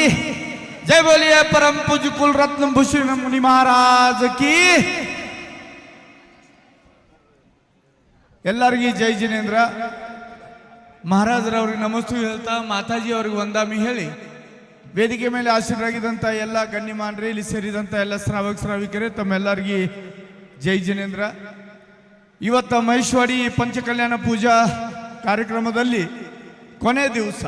जय बोलिए परम पूज्य कुल रत्न भूषण मुनि महाराज की ಎಲ್ಲರಿಗೂ ಜೈ ಜಿನೇಂದ್ರ ಮಹಾರಾಜರವ್ರಿಗೆ ನಮಸ್ತು ಹೇಳ್ತಾ ಮಾತಾಜಿ ಅವ್ರಿಗೆ ಒಂದಾಮಿ ಹೇಳಿ ವೇದಿಕೆ ಮೇಲೆ ಆಶೀರ್ವಾಗಿದ್ದಂಥ ಎಲ್ಲ ಗಣ್ಯಮಾನ್ರಿ ಇಲ್ಲಿ ಸೇರಿದಂಥ ಎಲ್ಲ ಶ್ರಾವಕ ಶ್ರಾವಿಕರೇ ತಮ್ಮೆಲ್ಲರಿಗೂ ಜೈ ಜಿನೇಂದ್ರ ಇವತ್ತ ಮಹೇಶ್ವರಿ ಪಂಚಕಲ್ಯಾಣ ಪೂಜಾ ಕಾರ್ಯಕ್ರಮದಲ್ಲಿ ಕೊನೆ ದಿವಸ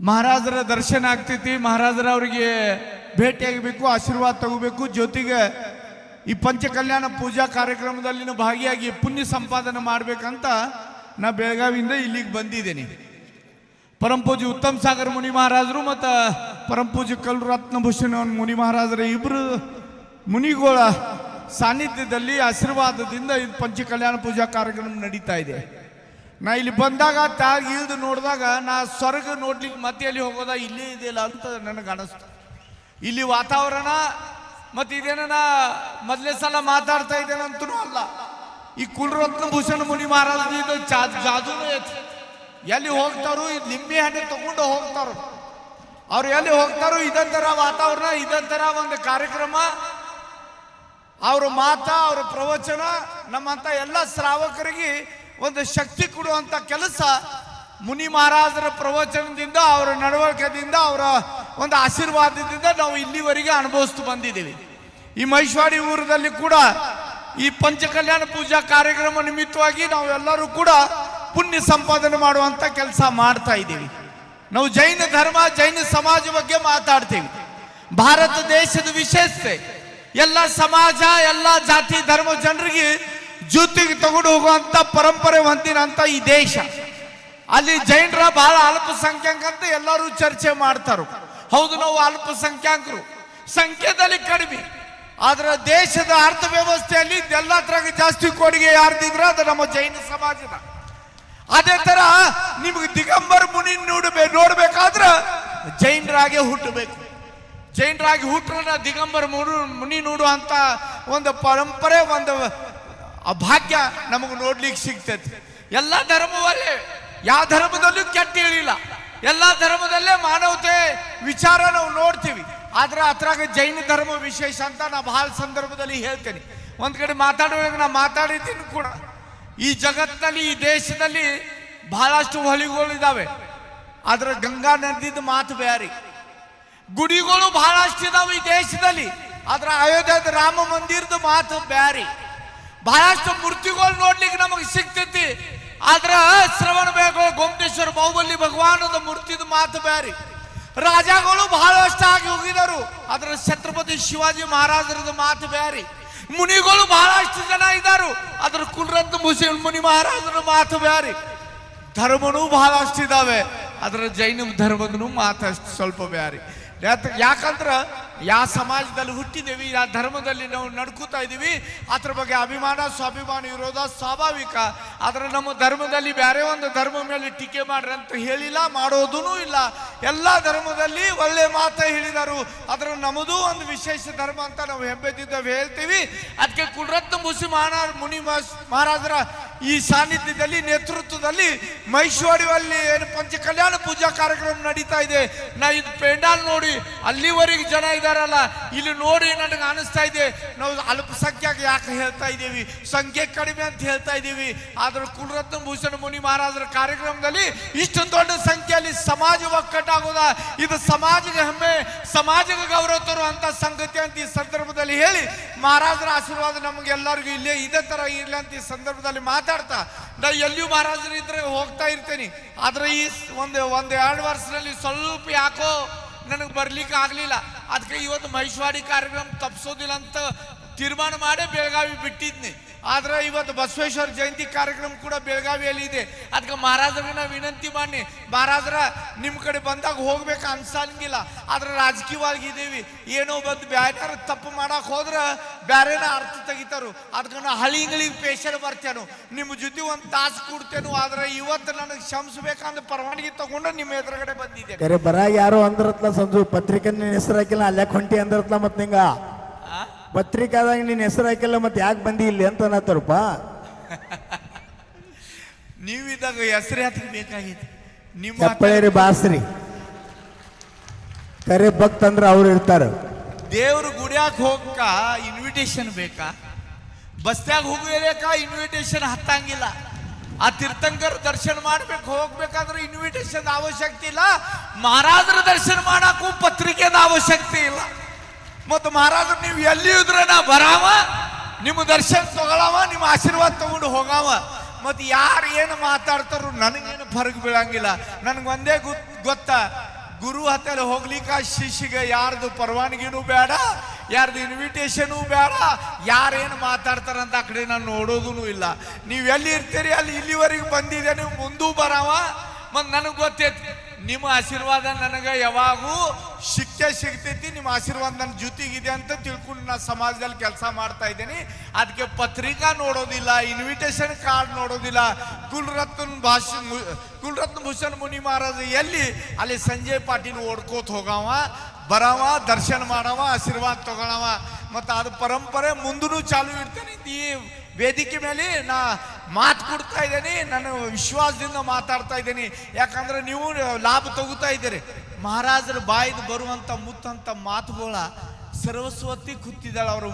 ಮಹಾರಾಜರ ದರ್ಶನ ಆಗ್ತೈತಿ. ಮಹಾರಾಜರ ಅವರಿಗೆ ಭೇಟಿಯಾಗಬೇಕು, ಆಶೀರ್ವಾದ ತಗೋಬೇಕು. ಜೊತೆಗೆ ಈ ಪಂಚಕಲ್ಯಾಣ ಪೂಜಾ ಕಾರ್ಯಕ್ರಮದಲ್ಲಿ ಭಾಗಿಯಾಗಿ ಪುಣ್ಯ ಸಂಪಾದನೆ ಮಾಡಬೇಕಂತ ನಾ ಬೆಳಗಾವಿಯಿಂದ ಇಲ್ಲಿಗೆ ಬಂದಿದ್ದೇನೆ. ಪರಂ ಪೂಜೆ ಉತ್ತಮ್ ಸಾಗರ್ ಮುನಿ ಮಹಾರಾಜರು ಮತ್ತು ಪರಂ ಕಲ್ರತ್ನಭೂಷಣ ಕಲ್ ರತ್ನಭೂಷಣ ಮುನಿ ಮಹಾರಾಜರ ಇಬ್ಬರು ಮುನಿಗಳ ಸಾನ್ನಿಧ್ಯದಲ್ಲಿ ಆಶೀರ್ವಾದದಿಂದ ಇದು ಪಂಚಕಲ್ಯಾಣ ಪೂಜಾ ಕಾರ್ಯಕ್ರಮ ನಡೀತಾ ಇದೆ. ನಾ ಇಲ್ಲಿ ಬಂದಾಗ ತಾಗಿ ಇಳಿದು ನೋಡಿದಾಗ ನಾ ಸ್ವರ್ಗ ನೋಡ್ಲಿಕ್ಕೆ ಮತ್ತೆ ಎಲ್ಲಿ ಹೋಗೋದ? ಇಲ್ಲೇ ಇದೆಯಲ್ಲ ಅಂತ ನನಗೆ ಅನಿಸ್ತು. ಇಲ್ಲಿ ವಾತಾವರಣ ಮತ್ತೆ ಇದೇನ ಮೊದಲೇ ಸಲ ಮಾತಾಡ್ತಾ ಇದ್ದೇನಂತೂ ಅಲ್ಲ. ಈ ಕುಲರತ್ನ ಭೂಷಣ ಮುನಿ ಮಹಾರಾಜ ಜಾದು ಜಾದೂನು ಐತಿ. ಎಲ್ಲಿ ಹೋಗ್ತಾರೋ ಇದು ನಿಂಬೆ ಹಣ್ಣು ತಗೊಂಡು ಹೋಗ್ತಾರೋ. ಅವ್ರು ಎಲ್ಲಿ ಹೋಗ್ತಾರೋ ಇದಂತರ ವಾತಾವರಣ ಇದಂತರ ಒಂದು ಕಾರ್ಯಕ್ರಮ. ಅವ್ರ ಮಾತಾ, ಅವ್ರ ಪ್ರವಚನ ನಮ್ಮಂತ ಎಲ್ಲ ಶ್ರಾವಕರಿಗೆ ಒಂದು ಶಕ್ತಿ ಕೊಡುವಂತ ಕೆಲಸ ಮುನಿ ಮಹಾರಾಜರ ಪ್ರವಚನದಿಂದ, ಅವರ ನಡವಳಿಕೆಯಿಂದ, ಅವರ ಒಂದು ಆಶೀರ್ವಾದದಿಂದ ನಾವು ಇಲ್ಲಿವರೆಗೆ ಅನುಭವಿಸ್ತು ಬಂದಿದ್ದೀವಿ. ಈ ಮೈಶ್ವಾಡಿ ಊರದಲ್ಲಿ ಕೂಡ ಈ ಪಂಚಕಲ್ಯಾಣ ಪೂಜಾ ಕಾರ್ಯಕ್ರಮ ನಿಮಿತ್ತವಾಗಿ ನಾವು ಎಲ್ಲರೂ ಕೂಡ ಪುಣ್ಯ ಸಂಪಾದನೆ ಮಾಡುವಂತ ಕೆಲಸ ಮಾಡ್ತಾ ಇದ್ದೀವಿ. ನಾವು ಜೈನ ಧರ್ಮ, ಜೈನ ಸಮಾಜ ಬಗ್ಗೆ ಮಾತಾಡ್ತೀವಿ. ಭಾರತ ದೇಶದ ವಿಶೇಷತೆ, ಎಲ್ಲ ಸಮಾಜ, ಎಲ್ಲ ಜಾತಿ, ಧರ್ಮ, ಜನರಿಗೆ ಜೊತೆಗೆ ತಗೊಂಡು ಹೋಗುವಂತ ಪರಂಪರೆ ಹೊಂದಿರಂತ ಈ ದೇಶ. ಅಲ್ಲಿ ಜೈನರ ಬಹಳ ಅಲ್ಪಸಂಖ್ಯಾಕ ಅಂತ ಎಲ್ಲರೂ ಚರ್ಚೆ ಮಾಡ್ತಾರು. ಹೌದು, ನಾವು ಅಲ್ಪಸಂಖ್ಯಾಕರು ಸಂಖ್ಯೆದಲ್ಲಿ ಕಡಿಮೆ. ಆದ್ರೆ ದೇಶದ ಅರ್ಥವ್ಯವಸ್ಥೆಯಲ್ಲಿ ತರಗ ಜಾಸ್ತಿ ಕೊಡುಗೆ ಯಾರ್ದಿದ್ರ ಅದು ನಮ್ಮ ಜೈನ ಸಮಾಜದ. ಅದೇ ತರ ನಿಮ್ಗೆ ದಿಗಂಬರ್ ಮುನಿ ನೋಡ್ಬೇ, ನೋಡ್ಬೇಕಾದ್ರೆ ಜೈನರಾಗೆ ಹುಟ್ಟಬೇಕು. ಜೈನರಾಗಿ ಹುಟ್ಟರ ದಿಗಂಬರ ಮುನಿ ನೋಡುವಂತ ಒಂದು ಪರಂಪರೆ, ಒಂದು ಆ ಭಾಗ್ಯ ನಮಗೆ ನೋಡ್ಲಿಕ್ಕೆ ಸಿಗ್ತೈತಿ. ಎಲ್ಲ ಧರ್ಮವಲ್ಲೇ ಯಾವ ಧರ್ಮದಲ್ಲೂ ಕೆಟ್ಟ ಹೇಳಿಲ್ಲ. ಎಲ್ಲ ಧರ್ಮದಲ್ಲೇ ಮಾನವತೆ ವಿಚಾರ ನಾವು ನೋಡ್ತೀವಿ. ಆದ್ರೆ ಅದ್ರಾಗ ಜೈನ ಧರ್ಮ ವಿಶೇಷ ಅಂತ ನಾ ಬಹಳ ಸಂದರ್ಭದಲ್ಲಿ ಹೇಳ್ತೇನೆ. ಒಂದ್ ಕಡೆ ಮಾತಾಡುವಾಗ ನಾ ಮಾತಾಡಿದ್ದೀನಿ ಕೂಡ. ಈ ಜಗತ್ತಿನಲ್ಲಿ ಈ ದೇಶದಲ್ಲಿ ಬಹಳಷ್ಟು ಹೊಲಿಗಳಿದ್ದಾವೆ ಆದ್ರೆ ಗಂಗಾ ನದಿದ ಮಾತು ಬ್ಯಾರಿ. ಗುಡಿಗಳು ಬಹಳಷ್ಟು ಇದಾವೆ ಈ ದೇಶದಲ್ಲಿ. ಆದ್ರೆ ಅಯೋಧ್ಯದ ರಾಮ ಮಂದಿರದ ಮಾತು ಬ್ಯಾರಿ. ಬಹಳಷ್ಟು ಮೂರ್ತಿಗಳು ನೋಡ್ಲಿಕ್ಕೆ ನಮಗೆ ಸಿಗ್ತೈತಿ. ಆದ್ರ ಶ್ರವಣ ಬೇಗ ಗೊಮ್ಮಟೇಶ್ವರ ಬಾಹುಬಲಿ ಭಗವಾನದ ಮೂರ್ತಿದ ಮಾತು ಬ್ಯಾರಿ. ರಾಜಗಳು ಬಹಳಷ್ಟು ಆಗಿ ಹೋಗಿದರು. ಆದ್ರೆ ಛತ್ರಪತಿ ಶಿವಾಜಿ ಮಹಾರಾಜರದ ಮಾತು ಬ್ಯಾರಿ. ಮುನಿಗಳು ಬಹಳಷ್ಟು ಜನ ಇದ್ದಾರು ಅದ್ರ ಕುಲ್ರಂತ ಮುಸ್ಲಿಂ ಮುನಿ ಮಹಾರಾಜರ ಮಾತು ಬ್ಯಾರಿ. ಧರ್ಮನೂ ಬಹಳಷ್ಟು ಇದ್ದಾವೆ ಅದರ ಜೈನ ಧರ್ಮದನು ಮಾತಷ್ಟು ಸ್ವಲ್ಪ ಯಾಕಂದ್ರೆ ಯಾಕಂದ್ರ ಯಾವ ಸಮಾಜದಲ್ಲಿ ಹುಟ್ಟಿದ್ದೀವಿ ಯಾವ ಧರ್ಮದಲ್ಲಿ ನಾವು ನಡ್ಕೋತಾ ಇದ್ದೀವಿ, ಅದ್ರ ಬಗ್ಗೆ ಅಭಿಮಾನ, ಸ್ವಾಭಿಮಾನ ಇರೋದ ಸ್ವಾಭಾವಿಕ. ಆದರೆ ನಮ್ಮ ಧರ್ಮದಲ್ಲಿ ಬೇರೆ ಒಂದು ಧರ್ಮ ಮೇಲೆ ಟೀಕೆ ಮಾಡ್ರಿ ಅಂತ ಹೇಳಿಲ್ಲ ಮಾಡೋದೂ ಇಲ್ಲ. ಎಲ್ಲ ಧರ್ಮದಲ್ಲಿ ಒಳ್ಳೆ ಮಾತ ಹೇಳಿದರು. ಅದರ ನಮ್ಮದು ಒಂದು ವಿಶೇಷ ಧರ್ಮ ಅಂತ ನಾವು ಹೆಬ್ಬೆದ್ದಿದ್ದ ಹೇಳ್ತೀವಿ. ಅದಕ್ಕೆ ಕುಡ್ರತ್ನ ಮುಸಿ ಮಹಾರಾಜ ಮುನಿ ಮಹಾರಾಜರ ಈ ಸಾನ್ನಿಧ್ಯದಲ್ಲಿ, ನೇತೃತ್ವದಲ್ಲಿ ಮೈಸೂರಿನಲ್ಲಿ ಏನು ಪಂಚ ಕಲ್ಯಾಣ ಪೂಜಾ ಕಾರ್ಯಕ್ರಮ ನಡೀತಾ ಇದೆ. ನಾ ಇದು ಪೆಂಡಾಲ್ ನೋಡಿ, ಅಲ್ಲಿವರೆಗೆ ಜನ ಇದಾರಲ್ಲ, ಇಲ್ಲಿ ನೋಡಿ ನನಗೆ ಅನಿಸ್ತಾ ಇದೆ. ನಾವು ಅಲ್ಪಸಂಖ್ಯಾಕ ಯಾಕೆ ಹೇಳ್ತಾ ಇದ್ದೀವಿ? ಸಂಖ್ಯೆ ಕಡಿಮೆ ಅಂತ ಹೇಳ್ತಾ ಇದ್ದೀವಿ. ಆದ್ರೆ ಕುಲರತ್ನ ಭೂಷಣ ಮುನಿ ಮಹಾರಾಜರ ಕಾರ್ಯಕ್ರಮದಲ್ಲಿ ಇಷ್ಟು ದೊಡ್ಡ ಸಂಖ್ಯೆಯಲ್ಲಿ ಸಮಾಜ ಒಕ್ಕಟ್ಟಾಗೋದ? ಇದು ಸಮಾಜಕ್ಕೆ ಹೆಮ್ಮೆ ಸಮಾಜಕ್ಕೆ ಗೌರವ ತರುವಂತ ಸಂಗತಿ ಅಂತ ಈ ಸಂದರ್ಭದಲ್ಲಿ ಹೇಳಿ, ಮಹಾರಾಜರ ಆಶೀರ್ವಾದ ನಮಗೆಲ್ಲರಿಗೂ ಇಲ್ಲೇ ಇದೇ ತರ ಇರಲಿ ಅಂತ ಈ ಸಂದರ್ಭದಲ್ಲಿ ಮಾತಾಡ್ತಾ, ನಾ ಎಲ್ಲಿಯೂ ಮಹಾರಾಜರು ಇದ್ರೆ ಹೋಗ್ತಾ ಇರ್ತೇನೆ. ಆದ್ರೆ ಈ ಒಂದು ಒಂದು ಎರಡು ವರ್ಷದಲ್ಲಿ ಸ್ವಲ್ಪ ಯಾಕೋ ನನಗೆ ಬರ್ಲಿಕ್ಕೆ ಆಗ್ಲಿಲ್ಲ. ಅದಕ್ಕೆ ಇವತ್ತು ಮಹೇಶ್ವರಿ ಕಾರ್ಯಕ್ರಮ ತಪ್ಪಿಸೋದಿಲ್ಲ ಅಂತ ತೀರ್ಮಾನ ಮಾಡೇ ಬೆಳಗಾವಿ ಬಿಟ್ಟಿದ್ನಿ. ಆದ್ರೆ ಇವತ್ತು ಬಸವೇಶ್ವರ ಜಯಂತಿ ಕಾರ್ಯಕ್ರಮ ಕೂಡ ಬೆಳಗಾವಿಯಲ್ಲಿ ಇದೆ. ಅದಕ್ಕೆ ಮಹಾರಾಜರಿಗೆ ನಾವು ವಿನಂತಿ ಮಾಡಿ ಮಹಾರಾಜರ ನಿಮ್ಮ ಕಡೆ ಬಂದಾಗ ಹೋಗ್ಬೇಕು ಅನ್ಸಂಗಿಲ್ಲ. ಆದ್ರೆ ರಾಜಕೀಯವಾಗಿ ಇದ್ದೀವಿ ಏನೋ ಬಂದು ಬ್ಯಾರ ತಪ್ಪು ಮಾಡಕ್ ಹೋದ್ರೆ ಬ್ಯಾರೇನ ಅರ್ಥ ತೆಗಿತಾರು. ಅದಕ್ಕೆ ನಾ ಹಳಿಗಳಿಗೆ ಪೇಷರ್ ಬರ್ತೇನು. ನಿಮ್ಮ ಜೊತೆ ಒಂದು ತಾಸು ಕೊಡ್ತೇನು. ಆದ್ರೆ ಇವತ್ತು ನನಗೆ ಕ್ಷಮಿಸ್ಬೇಕಂದ್ರೆ ಪರವಾನಗಿ ತಗೊಂಡು ನಿಮ್ಮ ಎದುರುಗಡೆ ಬಂದಿದ್ದೇನೆ. ಬರ ಯಾರು ಅಂದ್ರತ್ಲ ಸಂಜು. ಪತ್ರಿಕೆ ಹೆಸರು ಹಾಕಿಲ್ಲ ಅಲ್ಲೇ ಹೊಂಟಿ ಅಂದ್ರತ್ಲ ಮತ್ತೆ ನಿಂಗ. ಪತ್ರಿಕಾದಾಗ ನಿನ್ನ ಹೆಸರು ಹಾಕಿಲ್ಲ ಮತ್ತೆ ಯಾಕೆ ಬಂದಿ ಇಲ್ಲಿ ಅಂತ ಅನ್ನತ್ತಾರಪ್ಪ. ನೀವಿದ್ದಾಗ ಹೆಸರು ಹಾಕಿ ಬೇಕಾಗಿತ್ತು. ನಿಮ್ಮ ಚಪ್ಪಳೇರಿ ಬಾಸ್ರಿ. ಕರೆ ಭಕ್ತ ಅಂದ್ರೆ ಅವ್ರು ಇರ್ತಾರ. ದೇವ್ರ ಗುಡಿಯಾಗ ಹೋಗಕ್ಕ ಇನ್ವಿಟೇಷನ್ ಬೇಕಾ? ಬಸ್ತ್ಯಾಗ ಹೋಗಲೇಕ ಇನ್ವಿಟೇಷನ್ ಹತ್ತಂಗಿಲ್ಲ. ಆ ತೀರ್ಥಂಕರ ದರ್ಶನ ಮಾಡ್ಬೇಕು ಹೋಗ್ಬೇಕಾದ್ರೆ ಇನ್ವಿಟೇಷನ್ ಅವಶ್ಯಕತೆ ಇಲ್ಲ. ಮಹಾರಾಜರ ದರ್ಶನ ಮಾಡಕ್ಕೂ ಪತ್ರಿಕೆದ ಅವಶ್ಯಕತೆ ಇಲ್ಲ. ಮತ್ತು ಮಹಾರಾಜರು, ನೀವು ಎಲ್ಲಿ ಇದ್ರೆ ನಾ ಬರಾವ, ನಿಮ್ಮ ದರ್ಶನ ತಗೊಳವ, ನಿಮ್ಮ ಆಶೀರ್ವಾದ ತಗೊಂಡು ಹೋಗಾವ. ಮತ್ತು ಯಾರು ಏನು ಮಾತಾಡ್ತಾರೋ ನನಗೇನು ಫರಕ್ ಬೀಳಂಗಿಲ್ಲ. ನನಗೆ ಒಂದೇ ಗೊತ್ ಗೊತ್ತ, ಗುರು ಹತ್ತಲ್ಲಿ ಹೋಗ್ಲಿಕ್ಕೆ ಶಿಶಿಗೆ ಯಾರ್ದು ಪರವಾನಗಿನೂ ಬೇಡ, ಯಾರ್ದು ಇನ್ವಿಟೇಷನು ಬೇಡ, ಯಾರೇನು ಮಾತಾಡ್ತಾರಂತ ಆ ಕಡೆ ನಾನು ನೋಡೋದೂ ಇಲ್ಲ. ನೀವು ಎಲ್ಲಿ ಇರ್ತೀರಿ, ಅಲ್ಲಿ ಇಲ್ಲಿವರೆಗೆ ಬಂದಿದೆ, ನೀವು ಮುಂದೂ ಬರಾವ. ಮತ್ತು ನನಗೆ ಗೊತ್ತೈತಿ ನಿಮ್ಮ ಆಶೀರ್ವಾದ ನನಗೆ ಯಾವಾಗೂ ಶಿಕ್ಷೆ ಸಿಗ್ತೈತಿ, ನಿಮ್ಮ ಆಶೀರ್ವಾದ ನನ್ನ ಜೊತೆಗಿದೆ ಅಂತ ತಿಳ್ಕೊಂಡು ನಾನು ಸಮಾಜದಲ್ಲಿ ಕೆಲಸ ಮಾಡ್ತಾ ಇದ್ದೀನಿ. ಅದಕ್ಕೆ ಪತ್ರಿಕಾ ನೋಡೋದಿಲ್ಲ ಇನ್ವಿಟೇಷನ್ ಕಾರ್ಡ್ ನೋಡೋದಿಲ್ಲ. ಕುಲರತ್ನ ಭಾಷ ಕುಲರತ್ನ ಭೂಷಣ್ ಮುನಿ ಮಹಾರಾಜ ಎಲ್ಲಿ? ಅಲ್ಲಿ ಸಂಜಯ್ ಪಾಟೀಲ್ ಓಡ್ಕೋತ ಹೋಗವ, ಬರವ, ದರ್ಶನ ಮಾಡವ, ಆಶೀರ್ವಾದ ತಗೊಳವ. ಮತ್ತು ಅದು ಪರಂಪರೆ ಮುಂದೂ ಚಾಲು ಇಡ್ತೇನೆ. ಈ ವೇದಿಕೆ ಮೇಲೆ ನಾ ಮಾತು ಕೊಡ್ತಾ ಇದ್ದೀನಿ, ನಾನು ವಿಶ್ವಾಸದಿಂದ ಮಾತಾಡ್ತಾ ಇದ್ದೀನಿ. ಯಾಕಂದ್ರೆ ನೀವು ಲಾಭ ತಗೋತಾ ಇದ್ದೀರಿ. ಮಹಾರಾಜರ ಬಾಯಿದು ಬರುವಂತ ಮುತ್ತಂತ ಮಾತುಗಳ ಸರಸ್ವತಿ ಕೂತಿದ್ದಾಳೆ ಅವರು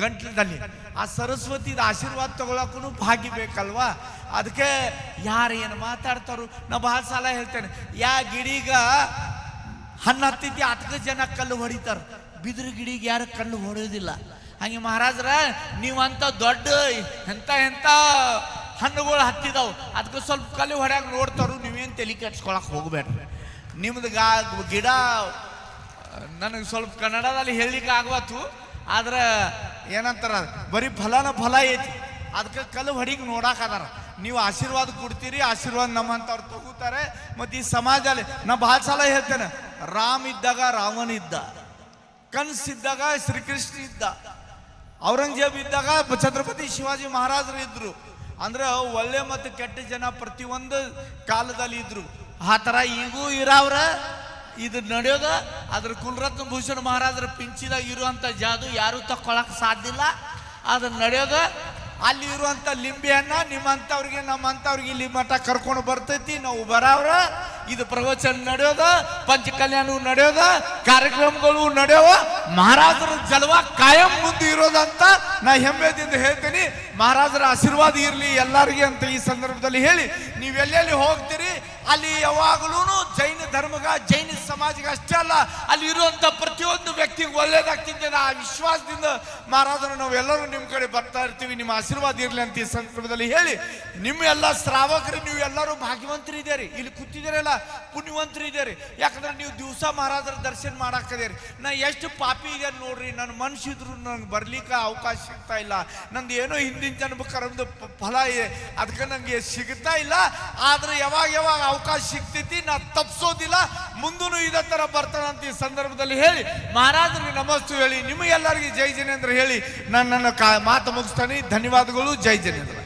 ಗಂಟ್ಲದಲ್ಲಿ. ಆ ಸರಸ್ವತಿದ ಆಶೀರ್ವಾದ ತಗೊಳಕ್ಕೂ ಭಾಗಿ ಬೇಕಲ್ವಾ? ಅದಕ್ಕೆ ಯಾರು ಏನು ಮಾತಾಡ್ತಾರೋ, ನಾ ಭಾಳ ಸಲ ಹೇಳ್ತೇನೆ, ಯಾ ಗಿಡಿಗ ಹಣ್ಣು ಹತ್ತಿದ್ದೆ ಹತ್ತು ಜನ ಕಲ್ಲು ಹೊಡಿತಾರ. ಬಿದಿರು ಗಿಡಿಗೆ ಯಾರು ಕಣ್ಣು ಹೊಡೆಯೋದಿಲ್ಲ ಹಂಗೆ ಮಹಾರಾಜರ ನೀವಂತ ದೊಡ್ಡ ಎಂತ ಎಂತ ಹಣ್ಣುಗಳು ಹತ್ತಿದಾವು. ಅದಕ್ಕೆ ಸ್ವಲ್ಪ ಕಲ್ಲು ಹೊಡ್ಯಾಗ ನೋಡ್ತಾರು ನೀವೇನು ತಲೆ ಕೆಡ್ಸ್ಕೊಳಕ್ ಹೋಗ್ಬೇಡ್ರಿ. ನಿಮ್ದು ಗಾ, ಗಿಡ, ನನಗೆ ಸ್ವಲ್ಪ ಕನ್ನಡದಲ್ಲಿ ಹೇಳಲಿಕ್ಕೆ ಆಗ್ಬಾತು ಆದ್ರೆ ಏನಂತಾರ, ಬರೀ ಫಲನ ಫಲ ಐತಿ. ಅದಕ್ಕೆ ಕಲ್ಲು ಹೊಡಿಗೆ ನೋಡಾಕದಾರ ನೀವು ಆಶೀರ್ವಾದ ಕೊಡ್ತೀರಿ, ಆಶೀರ್ವಾದ ನಮ್ಮಂತವ್ರು ತಗೋತಾರೆ. ಮತ್ತು ಈ ಸಮಾಜದಲ್ಲಿ ನಾ ಭಾಳ ಸಲ ಹೇಳ್ತೇನೆ, ರಾಮ್ ಇದ್ದಾಗ ರಾವಣ ಇದ್ದ. ಕನಸಿದ್ದಾಗ ಶ್ರೀಕೃಷ್ಣ ಇದ್ದ. ಔರಂಗಜೇಬ್ ಇದ್ದಾಗ ಛತ್ರಪತಿ ಶಿವಾಜಿ ಮಹಾರಾಜರು ಇದ್ರು. ಅಂದ್ರೆ ಒಳ್ಳೆ ಮತ್ತು ಕೆಟ್ಟ ಜನ ಪ್ರತಿಯೊಂದು ಕಾಲದಲ್ಲಿ ಇದ್ರು. ಆ ಥರ ಈಗೂ ಇರಾವ್ರ. ಇದು ನಡೆಯೋದ, ಅದ್ರ ಕುಲರತ್ನ ಭೂಷಣ ಮಹಾರಾಜರ ಪಿಂಚಿದಾಗ ಇರುವಂತ ಜಾದು ಯಾರು ತಕ್ಕೊಳಕ್ ಸಾಧ್ಯ ಇಲ್ಲ. ಅದು ನಡೆಯೋದ, ಅಲ್ಲಿ ಇರುವಂತ ಲಿಂಬೆಯನ್ನ ನಿಮ್ಮಂಥವ್ರಿಗೆ, ನಮ್ಮಂಥವ್ರಿಗೆ ಇಲ್ಲಿ ಮಠ ಕರ್ಕೊಂಡು ಬರ್ತೈತಿ, ನಾವು ಬರಾವ್ರ. ಇದು ಪ್ರವಚನ ನಡೆಯೋದ ಪಂಚ ಕಲ್ಯಾಣ ನಡೆಯೋದ, ಕಾರ್ಯಕ್ರಮಗಳು ನಡೆಯೋ ಮಹಾರಾಜರ ಜಲವ ಕಾಯಂ ಮುಂದೆ ಇರೋದಂತ ನಾ ಹೆಮ್ಮೆದಿಂದ ಹೇಳ್ತೀನಿ. ಮಹಾರಾಜರ ಆಶೀರ್ವಾದ ಇರಲಿ ಎಲ್ಲರಿಗೆ ಅಂತ ಈ ಸಂದರ್ಭದಲ್ಲಿ ಹೇಳಿ. ನೀವೆಲ್ಲೆಲ್ಲಿ ಹೋಗ್ತೀರಿ, ಅಲ್ಲಿ ಯಾವಾಗಲೂ ಧರ್ಮಗ, ಜೈನ ಸಮಾಜಕ್ಕೆ ಅಷ್ಟೇ ಅಲ್ಲ, ಅಲ್ಲಿ ಇರುವಂತ ಪ್ರತಿಯೊಂದು ವ್ಯಕ್ತಿಗೆ ಒಳ್ಳೇದಾಗ್ತಿದ್ದೆ ಆ ವಿಶ್ವಾಸದಿಂದ ಮಹಾರಾಜರು, ನಾವೆಲ್ಲರೂ ನಿಮ್ಮ ಕಡೆ ಬರ್ತಾ ಇರ್ತೀವಿ, ನಿಮ್ಮ ಆಶೀರ್ವಾದ ಇರಲಿ ಅಂತ ಈ ಸಂದರ್ಭದಲ್ಲಿ ಹೇಳಿ, ನಿಮ್ಮ ಎಲ್ಲ ಶ್ರಾವಕರು, ನೀವು ಎಲ್ಲರೂ ಭಾಗ್ಯವಂತರಿದ್ದೀರಿ ಇಲ್ಲಿ ಕೂತಿದ್ದೀರಲ್ಲ ಪುಣ್ಯವಂತರಿದ್ದೀರಿ ಯಾಕಂದ್ರೆ ನೀವು ದಿವಸ ಮಹಾರಾಜರ ದರ್ಶನ ಮಾಡಾಕದೇರಿ ನಾ ಎಷ್ಟು ಪಾಪಿ ಇದೆ ನೋಡ್ರಿ, ನನ್ನ ಮನುಷ್ಯ ಇದ್ರು ನಂಗೆ ಬರ್ಲಿಕ್ಕೆ ಅವಕಾಶ ಸಿಗ್ತಾ ಇಲ್ಲ. ನಂದು ಏನೋ ಹಿಂದಿನ ಜನ್ಮ ಕರ್ಮದ ಫಲ ಇದೆ. ಅದಕ್ಕೆ ನಂಗೆ ಸಿಗ್ತಾ ಇಲ್ಲ. ಆದ್ರೆ ಯಾವಾಗ ಯಾವಾಗ ಅವಕಾಶ ಸಿಗ್ತೈತಿ, ನಾ ತಪ್ಸೋದಿಲ್ಲ ಮುಂದೂ ಇದೇ ತರ ಬರ್ತಾನಂತ ಈ ಸಂದರ್ಭದಲ್ಲಿ ಹೇಳಿ. ಮಹಾರಾಜರಿಗೆ ನಮಸ್ತು ಹೇಳಿ. ನಿಮಗೆಲ್ಲರಿಗೂ ಜೈ ಜನೇಂದ್ರ ಹೇಳಿ. ನನ್ನನ್ನು ನನ್ನ ಕಾ, ಮಾತು ಮುಗಿಸ್ತಾನೆ. ಧನ್ಯವಾದಗಳು. ಜೈ ಜನೇಂದ್ರ.